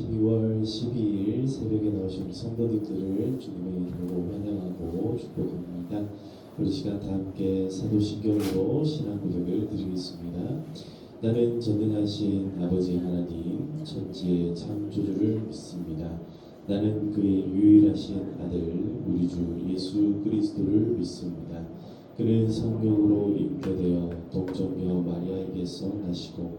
12월 12일 새벽에 나오신 성도님들을 주님의 이름으로 환영하고 축복합니다. 우리 시간 다 함께 사도신경으로 신앙 고백을 드리겠습니다. 나는 전능하신 아버지 하나님 천지의 창조주를 믿습니다. 나는 그의 유일하신 아들 우리 주 예수 그리스도를 믿습니다. 그는 성령으로 잉태되어 동정녀 마리아에게서 나시고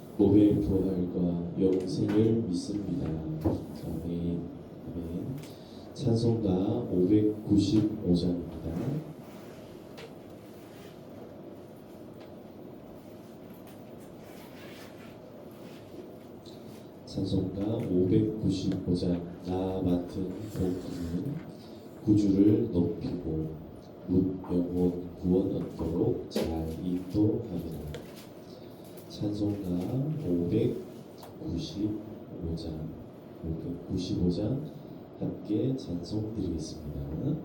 몸의 부활과 영생을 믿습니다. 아멘. 아멘. 찬송가 595장입니다. 찬송가 595장 나 맡은 복음은 구주를 높이고 묻 영혼 구원 얻도록 잘 인도하리라. 찬송가 595장 595장 함께 찬송 드리겠습니다.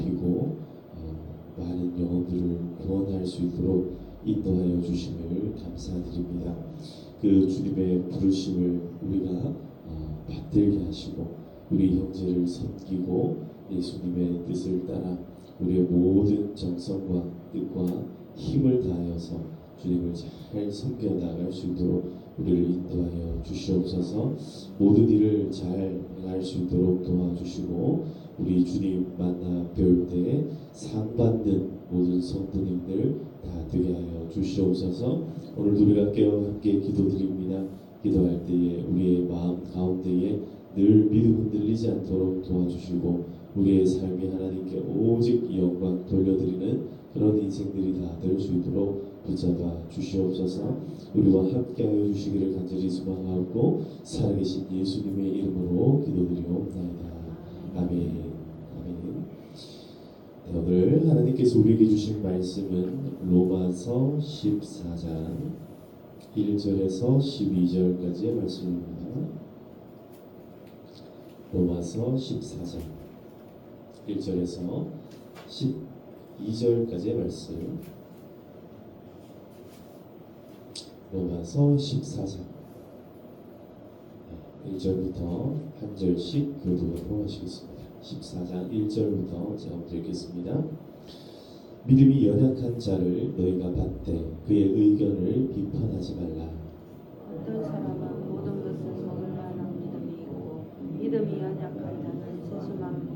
높이고 어, 많은 영혼들을 구원할 수 있도록 인도하여 주심을 감사드립니다. 그 주님의 부르심을 우리가 어, 받들게 하시고 우리 형제를 섬기고 예수님의 뜻을 따라 우리의 모든 정성과 뜻과 힘을 다하여서 주님을 잘 섬겨 나갈 수 있도록 우리를 인도하여 주시옵소서 모든 일을 잘 행할 수 있도록 도와주시고 우리 주님 만나 배울 때 상 받는 모든 성도님들 다 되게 하여 주시옵소서. 오늘도 우리가 깨어 함께 기도드립니다. 기도할 때에 우리의 마음 가운데에 늘 믿음 흔들리지 않도록 도와주시고 우리의 삶이 하나님께 오직 영광 돌려드리는 그런 인생들이 다 될 수 있도록 붙잡아 주시옵소서. 우리와 함께하여 주시기를 간절히 소망하고 살아계신 예수님의 이름으로 기도드리옵나이다. 아멘 오늘 하나님께서 우리에게 주신 말씀은 로마서 14장 1절에서 12절까지의 말씀입니다 로마서 14장 1절에서 12절까지의 말씀 로마서 14장 1절부터 한 절씩 교독하도록 하시겠습니다. 14장 1절부터 제가 먼저 읽겠습니다. 믿음이 연약한 자를 너희가 받되 그의 의견을 비판하지 말라. 어떤 사람은 모든 것을 먹을 만한 믿음이 있고 믿음이 연약한 자는 세수만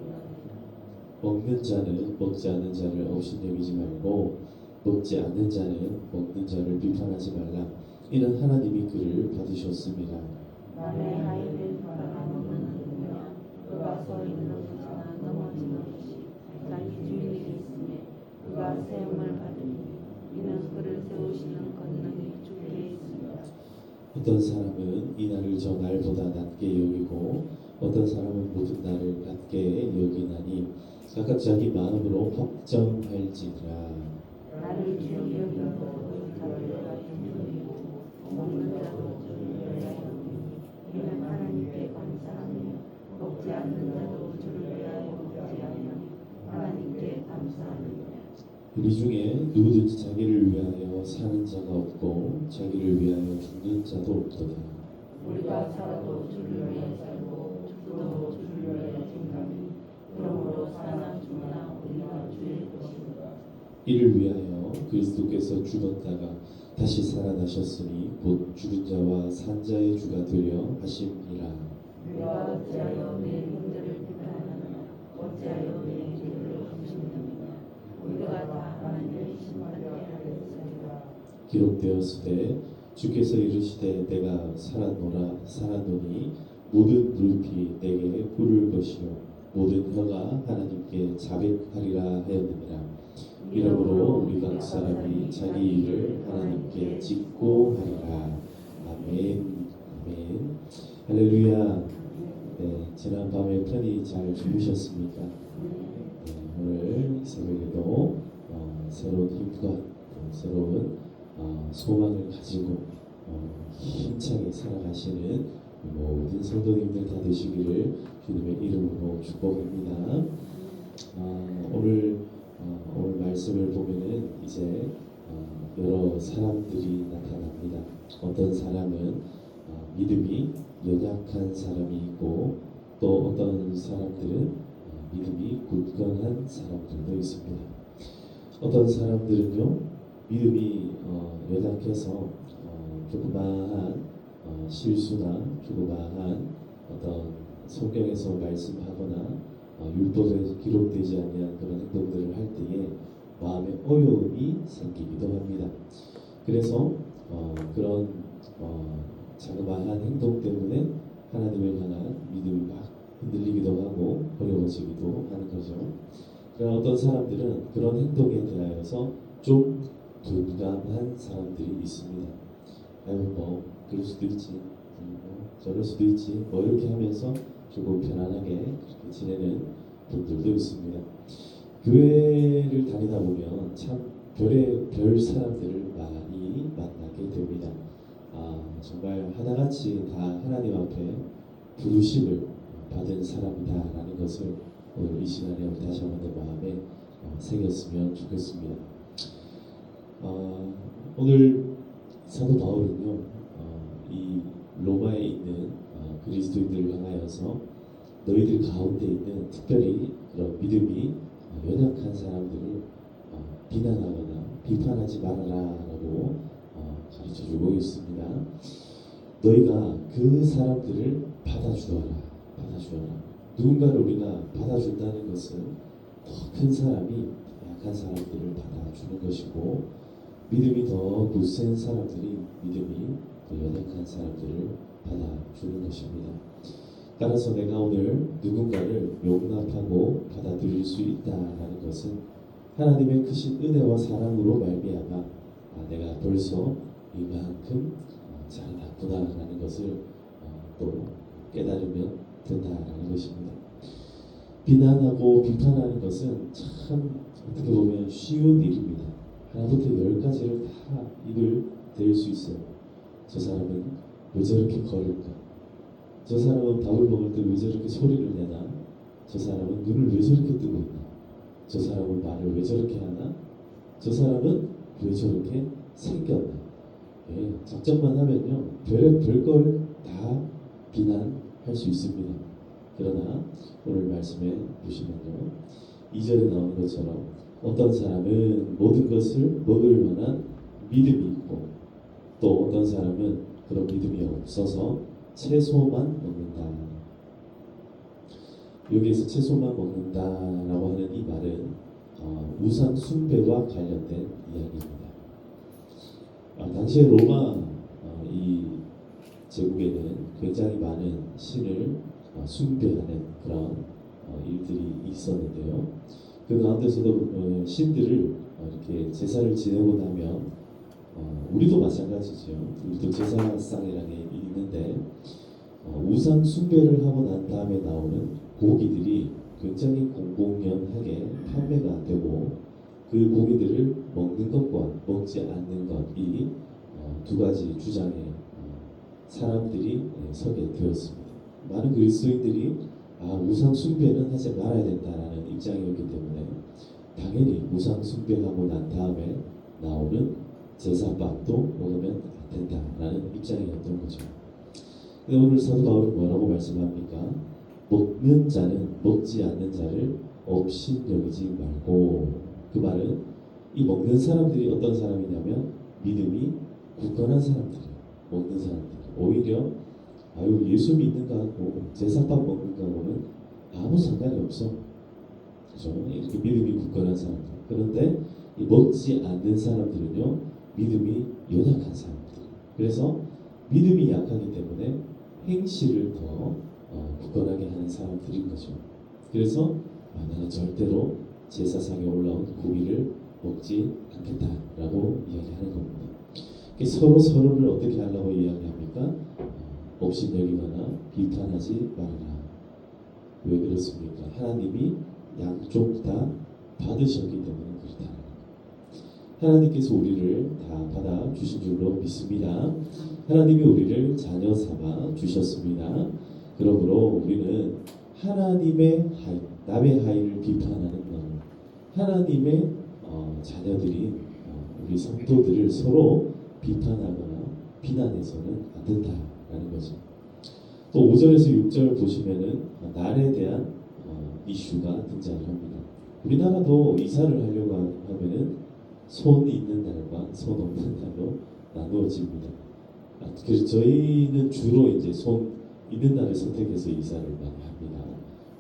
먹는 자는 먹지 않는 자를 업신여기지 말고 먹지 않는 자는 먹는 자를 비판하지 말라. 이는 하나님이 그를 받으셨습니다. 남의 누구냐 서 있는 것이나 넘어지는 것이 자기 주인에게 있음에 그가 세움을 받으니 이는 그를 세우시는 권능이 주께 있습니다. 어떤 사람은 이 날을 저 날보다 낮게 여기고 어떤 사람은 모든 날을 낮게 여기나니 각각 자기 마음으로 확정할지니라. 나를 주 여기고 자기를 위하여 먹는 자도 주를 위하여 이는 하나님께 감사하며 먹지 않는 자도 주를 위하여 먹지 않으며 하나님께 감사하느니라 우리 중에 누구든지 자기를 위하여 사는 자가 없고 자기를 위하여 죽는 자도 없도다. 우리가 살아도 주를 위해 살고 죽어도 주를 위해 죽나니 그러므로 사나 죽나 우리가 주의 것이다 이를 위하여 그리스도께서 죽었다가 다시 살아나셨으니 곧 죽은 자와 산 자의 주가 되려 하심이라. 내가 어찌하여 내 형제를 비판하느냐? 어찌하여 내 길을 감심하느냐? 우리가 다 하나님의 심판에 하였으리라 기록되었으되 주께서 이르시되 내가 살았노라 살았노니 모든 무릎이 내게 꿇을 것이요 모든 혀가 하나님께 자백하리라 하였느니라. 이러므로 우리 각 사람이 자기 일을 하나님께 짓고 하리라. 아멘 아멘. 할렐루야. 네, 지난 밤에 편히 잘 주무셨습니까? 네, 오늘 이 새벽에도 어, 새로운 힘과 또 새로운 어, 소망을 가지고 어, 힘차게 살아가시는 모든 성도님들 다 되시기를 주님의 이름으로 축복합니다. 어, 오늘 어, 오늘 말씀을 보면은 이제 어, 여러 사람들이 나타납니다. 어떤 사람은 어, 믿음이 연약한 사람이 있고 또 어떤 사람들은 어, 믿음이 굳건한 사람들도 있습니다. 어떤 사람들은요 믿음이 어, 연약해서 어, 조그마한 어, 실수나 조그마한 어떤 성경에서 말씀하거나 어, 율법에 기록되지 않는 그런 행동들을 할 때에 마음에 어려움이 생기기도 합니다. 그래서 어, 그런 어, 자그마한 행동 때문에 하나님을 향한 믿음이 막 흔들리기도 하고 어려워지기도 하는 거죠. 그러나 어떤 사람들은 그런 행동에 대하여서 좀 둔감한 사람들이 있습니다. 아유 뭐 그럴 수도 있지, 음, 뭐 저럴 수도 있지, 뭐 이렇게 하면서 조금 편안하게 그렇게 지내는 분들도 있습니다. 교회를 다니다 보면 참 별의 별 사람들을 많이 정말 하나같이 다 하나님 앞에 부르심을 받은 사람이다라는 것을 오늘 이 시간에 다시 한번 더 마음에 어, 새겼으면 좋겠습니다. 어, 오늘 사도 바울은요, 어, 이 로마에 있는 어, 그리스도인들을 향하여서 너희들 가운데 있는 특별히 그런 믿음이 어, 연약한 사람들을 어, 비난하거나 비판하지 말아라라고 어, 가르쳐주고 있습니다. 너희가 그 사람들을 받아주어라, 받아주어라. 누군가를 우리가 받아준다는 것은 더 큰 사람이 약한 사람들을 받아주는 것이고 믿음이 더 굳센 사람들이 믿음이 더 연약한 사람들을 받아주는 것입니다. 따라서 내가 오늘 누군가를 용납하고 받아들일 수 있다라는 것은 하나님의 크신 은혜와 사랑으로 말미암아 아, 내가 벌써 이만큼 어, 잘났구나라는 것을 어, 또 깨달으면 된다라는 것입니다. 비난하고 비판하는 것은 참 어떻게 보면 쉬운 일입니다. 하나부터 열까지를 다 입을 댈 수 있어요. 저 사람은 왜 저렇게 걸을까? 저 사람은 밥을 먹을 때 왜 저렇게 소리를 내나? 저 사람은 눈을 왜 저렇게 뜨고 있나? 저 사람은 말을 왜 저렇게 하나? 저 사람은 왜 저렇게 생겼나? 예, 작정만 하면요 별 별걸 다 비난할 수 있습니다. 그러나 오늘 말씀에 보시면요 2절에 나오는 것처럼 어떤 사람은 모든 것을 먹을 만한 믿음이 있고 또 어떤 사람은 그런 믿음이 없어서 채소만 먹는다. 여기에서 채소만 먹는다라고 하는 이 말은 어, 우상 숭배와 관련된 이야기입니다. 아, 당시에 로마 어, 이 제국에는 굉장히 많은 신을 어, 숭배하는 그런 어, 일들이 있었는데요. 그 가운데서도 어, 신들을 어, 이렇게 제사를 지내고 나면 어, 우리도 마찬가지죠. 우리도 제사상이라는 게 있는데 어, 우상 숭배를 하고 난 다음에 나오는 고기들이 굉장히 공공연하게 판매가 안 되고 그 고기들을 먹는 것과 먹지 않는 것이 어, 두 가지 주장에 어, 사람들이 예, 서게 되었습니다. 많은 그리스도인들이 아 우상 숭배는 하지 말아야 된다라는 입장이었기 때문에 당연히 우상 숭배하고 난 다음에 나오는 제사밥도 먹으면 안 된다라는 입장이었던 거죠. 근데 오늘 사도 바울은 뭐라고 말씀합니까? 먹는 자는 먹지 않는 자를 없인 여기지 말고 그 말은 이 먹는 사람들이 어떤 사람이냐면 믿음이 굳건한 사람들이에요. 먹는 사람들. 오히려 아유 예수 믿는 거하고 제사밥 먹는 거하고는 아무 상관이 없어. 그죠? 이렇게 믿음이 굳건한 사람들. 그런데 이 먹지 않는 사람들은요 믿음이 연약한 사람들. 그래서 믿음이 약하기 때문에 행실을 더 어, 굳건하게 하는 사람들인 거죠. 그래서 아, 나는 절대로 제사상에 올라온 고기를 먹지 않겠다라고 이야기하는 겁니다. 서로 서로를 어떻게 하려고 이야기합니까? 어, 업신여기거나 비판하지 말아라. 왜 그렇습니까? 하나님이 양쪽 다 받으셨기 때문에 그렇다. 하나님께서 우리를 다 받아 주신 줄로 믿습니다. 하나님이 우리를 자녀 삼아 주셨습니다. 그러므로 우리는 하나님의 하인, 남의 하인을 비판하는 것, 하나님의 어, 자녀들이 어, 우리 성도들을 서로 비판하거나 비난해서는 안 된다라는 거죠. 또 5절에서 6절 보시면은 날에 대한 어, 이슈가 등장을 합니다. 우리나라도 이사를 하려고 하면은 손 있는 날과 손 없는 날로 나누어집니다. 아, 그래서 저희는 주로 이제 손 있는 날을 선택해서 이사를 많이 합니다.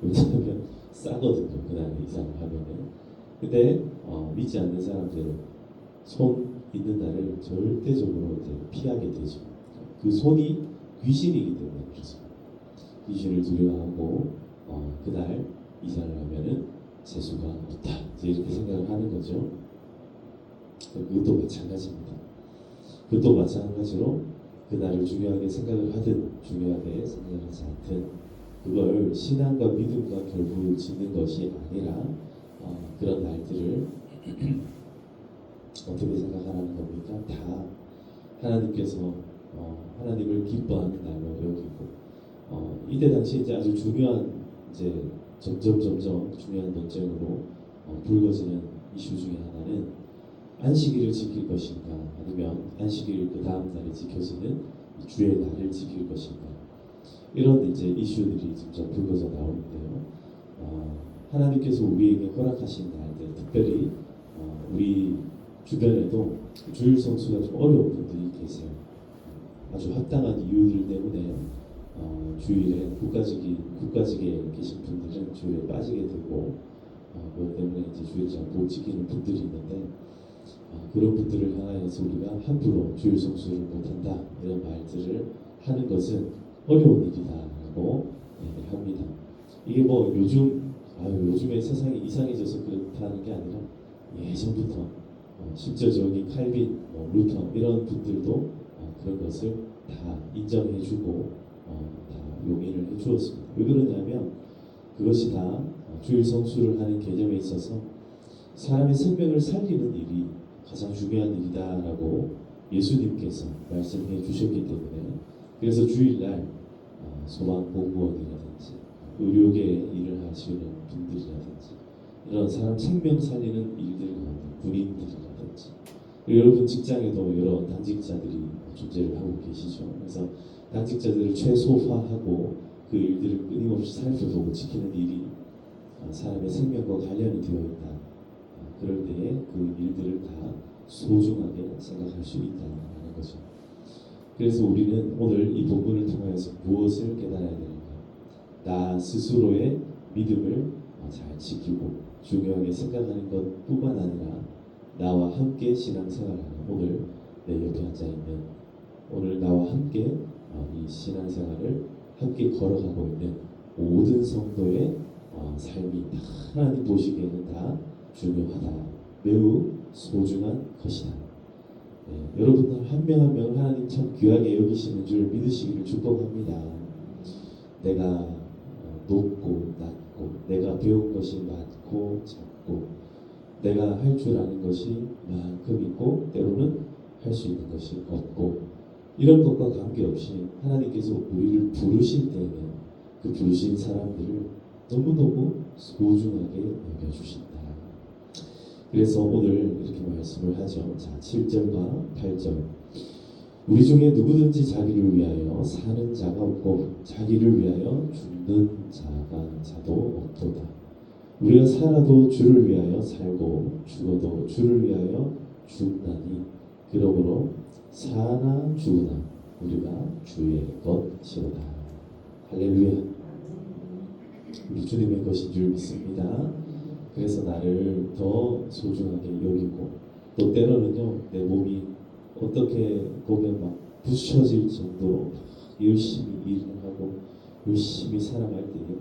왜냐하면 싸거든요. 그날 이사를 하면은. 근데 어, 믿지 않는 사람들은 손 있는 날을 절대적으로 이제 피하게 되죠. 그 손이 귀신이기 때문에 그렇습니다. 귀신을 두려워하고 어, 그날 이사를 하면은 재수가 없다. 이제 이렇게 생각을 하는 거죠. 그것도 마찬가지입니다. 그것도 마찬가지로 그날을 중요하게 생각을 하든 중요하게 생각하지 않든 그걸 신앙과 믿음과 결부를 짓는 것이 아니라 어, 그런 날들을 어떻게 생각하라는 겁니까? 다 하나님께서 어, 하나님을 기뻐하는 날로 여기고 어, 이때 당시 이제 아주 중요한 이제 점점 점점 중요한 논쟁으로 어, 불거지는 이슈 중에 하나는 안식일을 지킬 것인가 아니면 안식일 그 다음 날에 지켜지는 이 주의 날을 지킬 것인가 이런 이제 이슈들이 점점 불거져 나오는데요. 어, 하나님께서 우리에게 허락하신 날들 특별히 어, 우리 주변에도 주일 성수가 좀 어려운 분들이 계세요. 아주 합당한 이유들 때문에 어, 주일에 국가직이 국가직에 계신 분들은 주일에 빠지게 되고 어, 그것 때문에 이제 주일 잘못 지키는 분들이 있는데 어, 그런 분들을 향하여서 우리가 함부로 주일 성수를 못한다 이런 말들을 하는 것은 어려운 일이다라고 얘기합니다. 이게 뭐 요즘 아유 요즘에 세상이 이상해져서 그렇다는 게 아니라 예전부터 어, 실제적인 칼빈, 뭐 루터 이런 분들도 어, 그런 것을 다 인정해주고 어, 다 용인을 해주었습니다. 왜 그러냐면 그것이 다 어, 주일 성수를 하는 개념에 있어서 사람의 생명을 살리는 일이 가장 중요한 일이다라고 예수님께서 말씀해 주셨기 때문에 그래서 주일날 어, 소방 공무원이라든지 의료계 일을 하시는 분들이라든지 이런 사람 생명 살리는 일들 가운데 군인들이라든지 여러분 직장에도 여러 당직자들이 존재를 하고 계시죠. 그래서 당직자들을 최소화하고 그 일들을 끊임없이 살펴보고 지키는 일이 어, 사람의 생명과 관련이 되어 있다. 어, 그럴 때에 그 일들을 다 소중하게 생각할 수 있다는 거죠. 그래서 우리는 오늘 이 본문을 통하여서 무엇을 깨달아야 되는가? 나 스스로의 믿음을 어, 잘 지키고 중요하게 생각하는 것 뿐만 아니라 나와 함께 신앙생활하는 오늘 내 옆에 앉아 있는 오늘 나와 함께 어, 이 신앙생활을 함께 걸어가고 있는 모든 성도의 어, 삶이 다 하나님 보시기에는 다 중요하다. 매우 소중한 것이다. 네, 여러분들 한 명 한 명 하나님 참 귀하게 여기시는 줄 믿으시기를 축복합니다. 내가 어, 높고 낮고 내가 배운 것이 많고 작고 내가 할 줄 아는 것이 만큼 있고 때로는 할 수 있는 것이 없고 이런 것과 관계없이 하나님께서 우리를 부르실 때에는 그 부르신 사람들을 너무너무 소중하게 여겨주신다. 그래서 오늘 이렇게 말씀을 하죠. 자, 7절과 8절. 우리 중에 누구든지 자기를 위하여 사는 자가 없고 자기를 위하여 죽는 자가 자도 없도다. 우리가 살아도 주를 위하여 살고 죽어도 주를 위하여 죽나니 그러므로 사나 죽으나 우리가 주의 것이로다. 할렐루야. 우리 주님의 것인 줄 믿습니다. 그래서 나를 더 소중하게 여기고 또 때로는요 내 몸이 어떻게 보면 막 부셔질 정도로 열심히 일을 하고 열심히 살아갈 때에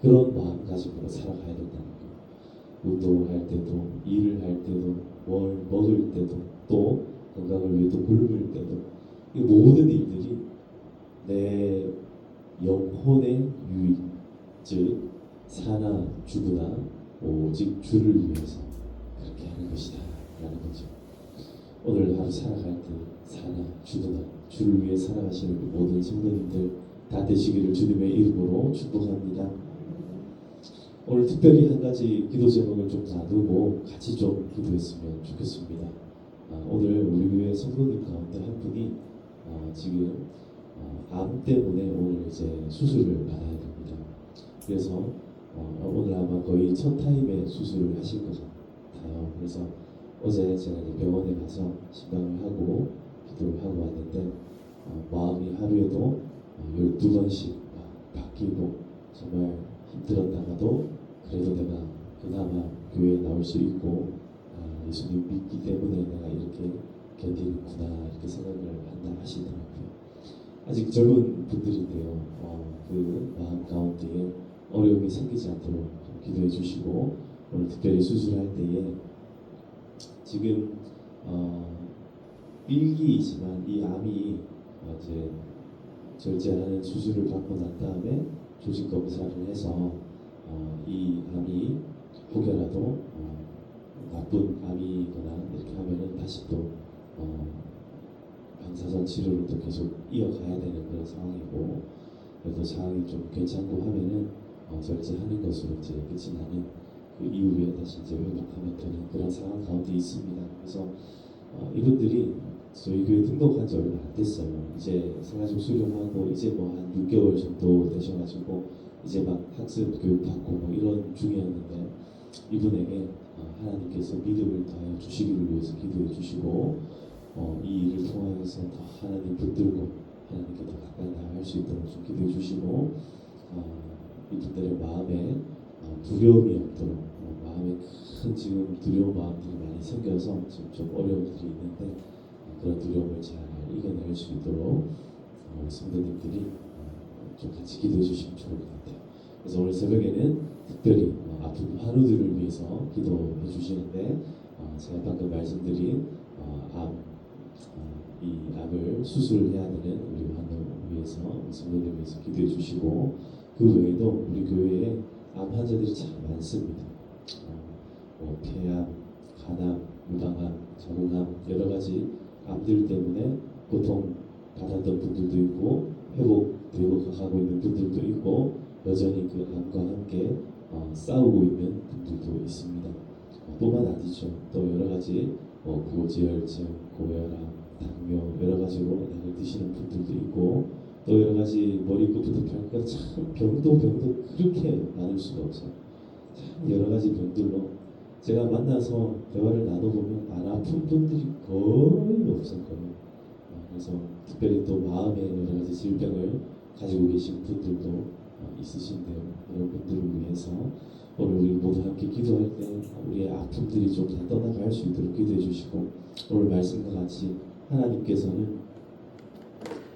그런 마음가짐으로 살아가야 된다는 거예요. 운동을 할 때도 일을 할 때도 뭘 먹을 때도 또 건강을 위해 또 굶을 때도 이 모든 일들이 내 영혼의 유익 즉 사나 죽으나 오직 주를 위해서 그렇게 하는 것이다 라는 거죠. 오늘 하루 살아갈 때 사나 죽으나 주를 위해 살아가시는 모든 성도님들 다 되시기를 주님의 이름으로 축복합니다. 오늘 특별히 한 가지 기도 제목을 좀 나누고 같이 좀 기도했으면 좋겠습니다. 아, 오늘 우리 교회 성도님 가운데 한 분이 아, 지금 어, 암 때문에 오늘 이제 수술을 받아야 됩니다. 그래서 어, 오늘 아마 거의 첫 타임에 수술을 하실 것 같아요. 그래서 어제 제가 이제 병원에 가서 신방을 하고 기도를 하고 왔는데 어, 마음이 하루에도 어, 12번씩 막 바뀌고 정말 힘들었다가도 그래도 내가 그나마 교회에 나올 수 있고 아, 예수님 믿기 때문에 내가 이렇게 견디는구나 이렇게 생각을 한다 하시더라고요. 아직 젊은 분들인데요. 어, 그 마음 가운데에 어려움이 생기지 않도록 좀 기도해 주시고 오늘 특별히 수술할 때에 지금 어, 일기이지만 이 암이 어, 이제 절제하는 수술을 받고 난 다음에 조직 검사를 해서 어, 이 암이 혹여라도 어, 나쁜 암이거나 이렇게 하면은 다시 또 어, 방사선 치료를 또 계속 이어가야 되는 그런 상황이고 그래도 상황이 좀 괜찮고 하면은 어, 절제하는 것으로 이제 끝이 나는 그 이후에 다시 이제 되는 그런 상황 가운데 있습니다. 그래서 어, 이분들이 저희 교회 등록한 지 얼마 안 됐어요. 이제 생활적 수련하고 이제 뭐 한 6개월 정도 되셔가지고 이제 막 학습 교육 받고 뭐 이런 중이었는데 이분에게 어, 하나님께서 믿음을 더하여 주시기를 위해서 기도해 주시고 어, 이 일을 통하여서 더 하나님 붙들고 하나님께 더 가까이 나아갈 수 있도록 좀 기도해 주시고 어, 이분들의 마음에 어, 두려움이 없도록 어, 마음에 큰 지금 두려운 마음들이 많이 생겨서 지금 좀 어려움들이 있는데 어, 그런 두려움을 잘 이겨낼 수 있도록 어, 성도님들이 어, 좀 같이 기도해 주시면 좋을 것 같아요. 그래서 오늘 새벽에는 특별히 어, 아픈 환우들을 위해서 기도해 주시는데 어, 제가 방금 말씀드린 어, 암, 어, 이 암을 수술해야 되는 우리 환우 위해서 성도들 위해서 기도해 주시고 그 외에도 우리 교회에 암 환자들이 참 많습니다. 어, 뭐 폐암, 간암, 유방암, 자궁암 여러 가지 암들 때문에 고통 받았던 분들도 있고 회복되고 가고 있는 분들도 있고 여전히 그 암과 함께 어, 싸우고 있는 분들도 있습니다. 어, 뿐만 아니죠. 또 여러 가지 뭐 고지혈증, 고혈압, 당뇨 여러 가지로 약을 드시는 분들도 가지 머리끝부터 발끝까지 참 병도 병도 그렇게 많을 수가 없어요. 참 여러 가지 병들로 제가 만나서 대화를 나눠보면 안 아픈 분들이 거의 없었거든요. 어, 그래서 특별히 또 마음의 여러 가지 질병을 가지고 계신 분들도 어, 있으신데요. 이런 분들을 위해서 오늘 우리 모두 함께 기도할 때 우리의 아픔들이 좀 다 떠나갈 수 있도록 기도해 주시고 오늘 말씀과 같이 하나님께서는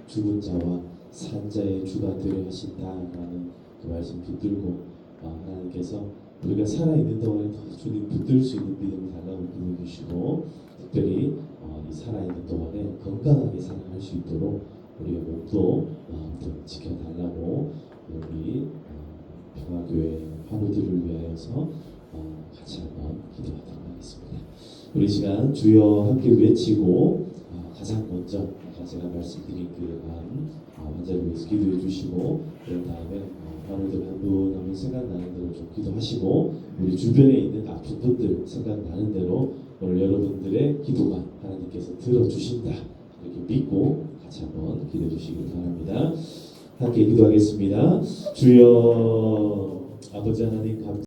죽은 자와 산 자의 주가 되려 하신다라는 그 말씀 붙들고 어, 하나님께서 우리가 살아있는 동안에 더 주님 붙들 수 있는 믿음을 달라고 기도해 주시고 특별히 어, 이 살아있는 동안에 건강하게 살아갈 수 있도록 우리의 몸도 마음도 지켜달라고 우리 어, 평화교회 환우들을 위하여서 어, 같이 한번 기도하도록 하겠습니다. 우리 시간 주여 함께 외치고 어, 가장 먼저 제가 말씀드린 그 어, 환자를 위해서 기도해 주시고 그런 다음에 어, 환우들 한 분 한분 생각나는 대로 좀 기도하시고 우리 주변에 있는 아픈 분들 생각나는 대로 오늘 여러분들의 기도가 하나님께서 들어주신다 이렇게 믿고 같이 한번 기도해 주시길 바랍니다. 함께 기도하겠습니다. 주여 아버지 하나님 감